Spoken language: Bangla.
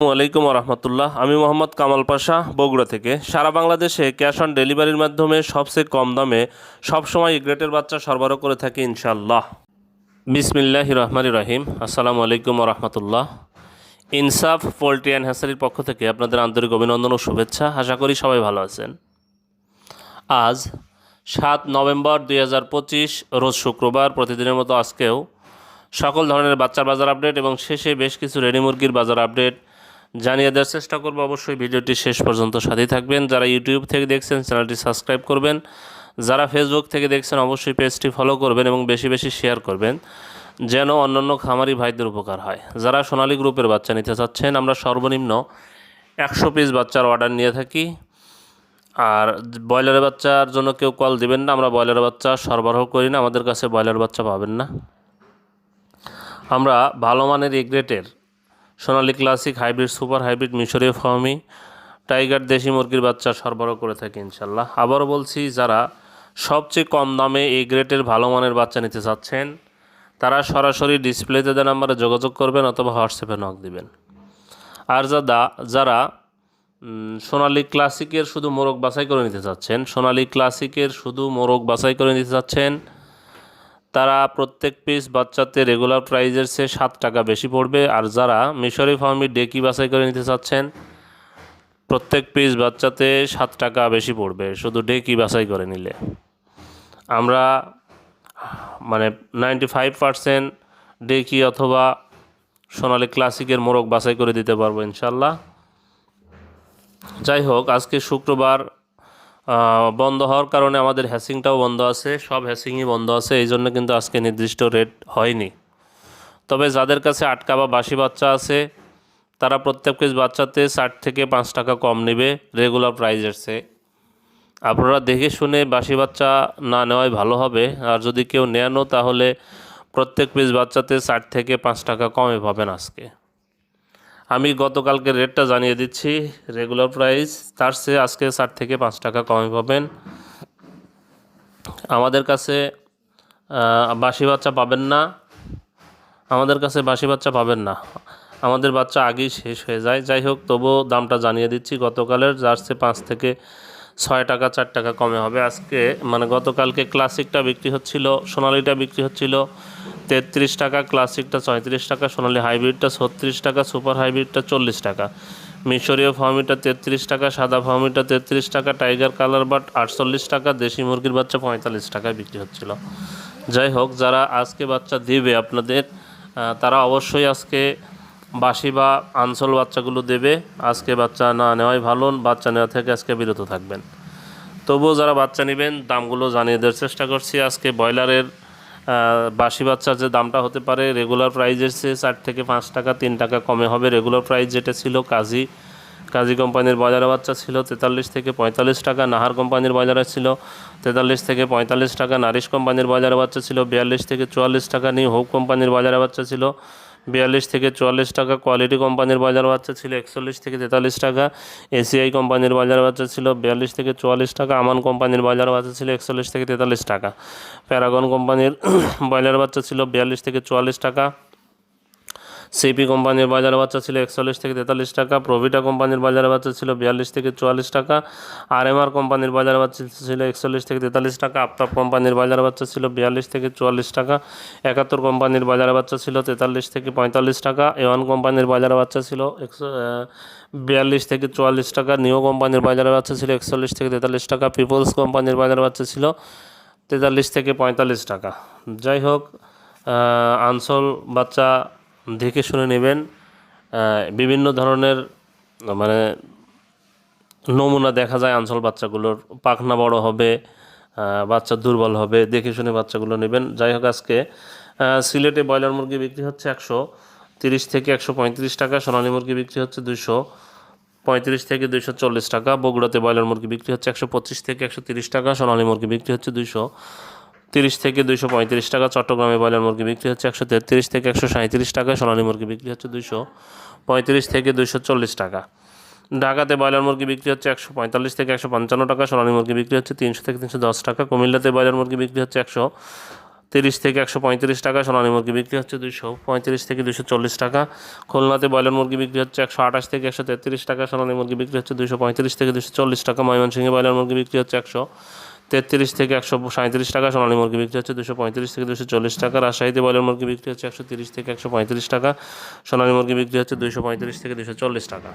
আলাইকুম রহমতুল্লাহ। আমি মোহাম্মদ কামাল পাশা, বগুড়া থেকে। সারা বাংলাদেশে ক্যাশ অন ডেলিভারির মাধ্যমে সবচেয়ে কম দামে সবসময় গ্রেটের বাচ্চা সরবরাহ করে থাকি ইনশাল্লাহ বিসমিল্লাহ রহমান রহিম। আসসালামু আলাইকুম রহমতুল্লাহ। ইনসাফ, পোলট্রি অ্যান্ড হ্যাসারির পক্ষ থেকে আপনাদের আন্তরিক অভিনন্দন ও শুভেচ্ছা। আশা করি সবাই ভালো আছেন। আজ সাত নভেম্বর দুই হাজার পঁচিশ, রোজ শুক্রবার, প্রতিদিনের মতো আজকেও সকল ধরনের বাচ্চার বাজার আপডেট এবং শেষে বেশ কিছু রেডি মুরগির বাজার আপডেট জানিয়ে দেওয়ার চেষ্টা করব। অবশ্যই ভিডিওটি শেষ পর্যন্ত সাথেই থাকবেন। যারা ইউটিউব থেকে দেখছেন, চ্যানেলটি সাবস্ক্রাইব করবেন। যারা ফেসবুক থেকে দেখছেন, অবশ্যই পেজটি ফলো করবেন এবং বেশি বেশি শেয়ার করবেন, যেন অন্যান্য খামারি ভাইদের উপকার হয়। যারা সোনালী গ্রুপের বাচ্চা নিতে চাচ্ছেন, আমরা সর্বনিম্ন একশো পিস বাচ্চার অর্ডার নিয়ে থাকি। আর ব্রয়লারের বাচ্চার জন্য কেউ কল দিবেন না, আমরা ব্রয়লারের বাচ্চা সরবরাহ করি না, আমাদের কাছে ব্রয়লার বাচ্চা পাবেন না। আমরা ভালো মানের এগ্রেটের Sonali classic, hybrid, super hybrid, মিশরীয় ফার্মি টাইগার দেশি মুরগির বাচ্চা সরবরাহ করে থাকি ইনশাল্লাহ আবারও বলছি, যারা সবচেয়ে কম দামে এই গ্রেটের ভালো মানের বাচ্চা নিতে চাচ্ছেন, তারা সরাসরি ডিসপ্লেতে দেওয়া নাম্বারে যোগাযোগ করবেন অথবা হোয়াটসঅ্যাপে নক দিবেন। আর যারা যারা সোনালী ক্লাসিকের শুধু মোরগ বাছাই করে নিতে চাচ্ছেন, সোনালী ক্লাসিকের শুধু মোরগ বাছাই করে নিতে চাচ্ছেন তারা প্রত্যেক পিস বাচ্চাতে রেগুলার প্রাইজের চেয়ে সাত টাকা বেশি পড়বে। আর যারা মিশরি ফার্মি ডেকি বাছাই করে নিতে চাচ্ছেন, প্রত্যেক পিস বাচ্চাতে সাত টাকা বেশি পড়বে শুধু ডেকি বাছাই করে নিলে। আমরা মানে নাইনটি ফাইভ পারসেন্ট ডেকি অথবা সোনালি ক্লাসিকের মোরগ বাছাই করে দিতে পারব ইনশাল্লাহ যাই হোক, আজকে শুক্রবার বন্ধ হওয়ার কারণে আমাদের হ্যাসিংটাও বন্ধ আছে, সব হ্যাসিংই বন্ধ আছে, এই জন্য কিন্তু আজকে নির্দিষ্ট রেট হয়নি। তবে যাদের কাছে আটকা বা বাসি বাচ্চা আছে, তারা প্রত্যেক পিস বাচ্চাতে ষাট থেকে পাঁচ টাকা কম নেবে রেগুলার প্রাইজের চেয়ে। আপনারা দেখে শুনে বাসি বাচ্চা না নেওয়াই ভালো হবে, আর যদি কেউ নেয়ানো তাহলে প্রত্যেক পিস বাচ্চাতে ষাট থেকে পাঁচ টাকা কমে পাবেন আজকে। আমি গতকালকে রেটটা জানিয়ে দিচ্ছি। রেগুলার প্রাইস, তার সে আজকে ষাট থেকে পাঁচ টাকা কমে পাবেন। আমাদের কাছে বাসি বাচ্চা পাবেন না। আমাদের কাছে বাসি বাচ্চা পাবেন না। আমাদের বাচ্চা আগেই শেষ হয়ে যায়। যাই হোক, তবুও দামটা জানিয়ে দিচ্ছি। গতকালের যার সে পাঁচ থেকে ছয় টাকা, চার টাকা কমে হবে। আজকে মানে গতকালকে ক্লাসিকটা বিক্রি হচ্ছিল, সোনালিটা বিক্রি হচ্ছিল তেত্রিশ টাকা, ক্লাসিকটা ছয়ত্রিশ টাকা, সোনালি হাইব্রিডটা ছত্রিশ টাকা, সুপার হাইব্রিডটা চল্লিশ টাকা। মিশরীয় ফার্মিটা তেত্রিশ টাকা, সাদা ফার্মিটা তেত্রিশ টাকা, টাইগার কালার বাট আটচল্লিশ টাকা, দেশি মুরগির বাচ্চা পঁয়তাল্লিশ টাকায় বিক্রি হচ্ছিল। যাই হোক, যারা আজকে বাচ্চা দিবে আপনাদের তারা অবশ্যই আজকে বাসি বা আনসল বাচ্চাগুলো দেবে, আজকে বাচ্চা না নেওয়াই ভালো, বাচ্চা নেওয়া থেকে আজকে বিরত থাকবেন। তবুও যারা বাচ্চা নেবেন, দামগুলো জানিয়ে দেওয়ার চেষ্টা করছি। আজকে ব্রয়লারের বাসি বাচ্চার যে দামটা হতে পারে রেগুলার প্রাইজের চেয়ে চার থেকে পাঁচ টাকা, তিন টাকা কমে হবে। রেগুলার প্রাইস যেটা ছিল, কাজী কাজী কোম্পানির বাজারে বাচ্চা ছিল তেতাল্লিশ থেকে পঁয়তাল্লিশ টাকা, নাহার কোম্পানির বাজারে ছিল তেতাল্লিশ থেকে পঁয়তাল্লিশ টাকা, নারিশ কোম্পানির বাজারে বাচ্চা ছিল বিয়াল্লিশ থেকে চুয়াল্লিশ টাকা, নিউ হোপ কোম্পানির বাজারে বাচ্চা ছিল বিয়াল্লিশ থেকে চুয়াল্লিশ টাকা কোয়ালিটি কোম্পানির বাজার বাচ্চা ছিল একচল্লিশ থেকে তেতাল্লিশ টাকা। এসিআই কোম্পানির বাজার বাচ্চা ছিল বিয়াল্লিশ থেকে চুয়াল্লিশ টাকা। আমান কোম্পানির বাজার বাচ্চা ছিল একচল্লিশ থেকে তেতাল্লিশ টাকা। প্যারাগন কোম্পানির ব্রয়লার বাচ্চা ছিল বিয়াল্লিশ থেকে চুয়াল্লিশ টাকা। সিপি কোম্পানির বাজার বাচ্চা ছিল একচল্লিশ থেকে তেতাল্লিশ টাকা প্রভিটা কোম্পানির বাজার বাচ্চা ছিল বিয়াল্লিশ থেকে চুয়াল্লিশ টাকা আর এম আর কোম্পানির বাজার বাচ্চা ছিল একচল্লিশ থেকে তেতাল্লিশ টাকা আফতাব কোম্পানির বাজার বাচ্চা ছিল বিয়াল্লিশ থেকে চুয়াল্লিশ টাকা, একাত্তর কোম্পানির বাজার বাচ্চা ছিল তেতাল্লিশ থেকে পঁয়তাল্লিশ টাকা এওয়ান কোম্পানির বাজার বাচ্চা ছিল একশো বিয়াল্লিশ থেকে চুয়াল্লিশ টাকা নিও কোম্পানির বাজার বাচ্চা ছিল একচল্লিশ থেকে তেতাল্লিশ টাকা পিপলস কোম্পানির বাজার বাচ্চা ছিল তেতাল্লিশ থেকে পঁয়তাল্লিশ টাকা। যাই হোক আনসল বাচ্চা দেখে শুনে নেবেন বিভিন্ন ধরনের মানে নমুনা দেখা যায় আনসল বাচ্চাগুলোর। পাখনা বড় হবে বাচ্চা দুর্বল হবে, দেখে শুনে বাচ্চাগুলো নেবেন। যাই হোক আজকে সিলেটে ব্রয়লার মুরগি বিক্রি হচ্ছে একশো তিরিশ থেকে একশো পঁয়ত্রিশ টাকা, সোনালী মুরগি বিক্রি হচ্ছে দুশো পঁয়ত্রিশ থেকে দুইশো চল্লিশ টাকা, বগুড়াতে ব্রয়লার মুরগি বিক্রি হচ্ছে একশো পঁচিশ থেকে একশো তিরিশ টাকা, সোনালী মুরগি বিক্রি হচ্ছে দুইশো তিরিশ থেকে দুইশো পঁয়ত্রিশ টাকা চট্টগ্রামে ব্রয়লার মুরগি বিক্রি হচ্ছে একশো তেত্রিশ থেকে একশো সাঁত্রিশ টাকা, সোনালী মুরগি বিক্রি হচ্ছে দুইশো পঁয়ত্রিশ থেকে দুইশো চল্লিশ টাকা। ঢাকাতে ব্রয়লার মুরগি বিক্রি হচ্ছে একশো পঁয়তাল্লিশ থেকে একশো পঞ্চান্ন টাকা, সোনালী মুরগি বিক্রি হচ্ছে তিনশো থেকে তিনশো দশ টাকা। কুমিল্লাতে ব্রয়লার মুরগি বিক্রি হচ্ছে একশো তিরিশ থেকে একশো পঁয়ত্রিশ টাকা, সোনালী মুরগি বিক্রি হচ্ছে দুশো পঁয়ত্রিশ থেকে দুশো চল্লিশ টাকা। খুলনাতে ব্রয়লার মুরগি বিক্রি হচ্ছে একশো আঠাশ থেকে একশো তেত্রিশ টাকা, সোনালী মুরগি বিক্রি হচ্ছে দুশো পঁয়ত্রিশ থেকে দুশো চল্লিশ টাকা। ময়মনসিংহে ব্রয়লার মুরগি বিক্রি হচ্ছে একশো তেত্রিশ থেকে একশো সাঁত্রিশ টাকা সোনালী মুরগি বিক্রি হচ্ছে দুশো পঁয়ত্রিশ থেকে দুশো চল্লিশ টাকা। রাজশাহীতে ব্রয়লার মুরগি বিক্রি হচ্ছে একশো তিরিশ থেকে একশো পঁয়ত্রিশ টাকা, সোনালী মুরগি বিক্রি হচ্ছে দুশো পঁয়ত্রিশ থেকে দুশো চল্লিশ টাকা।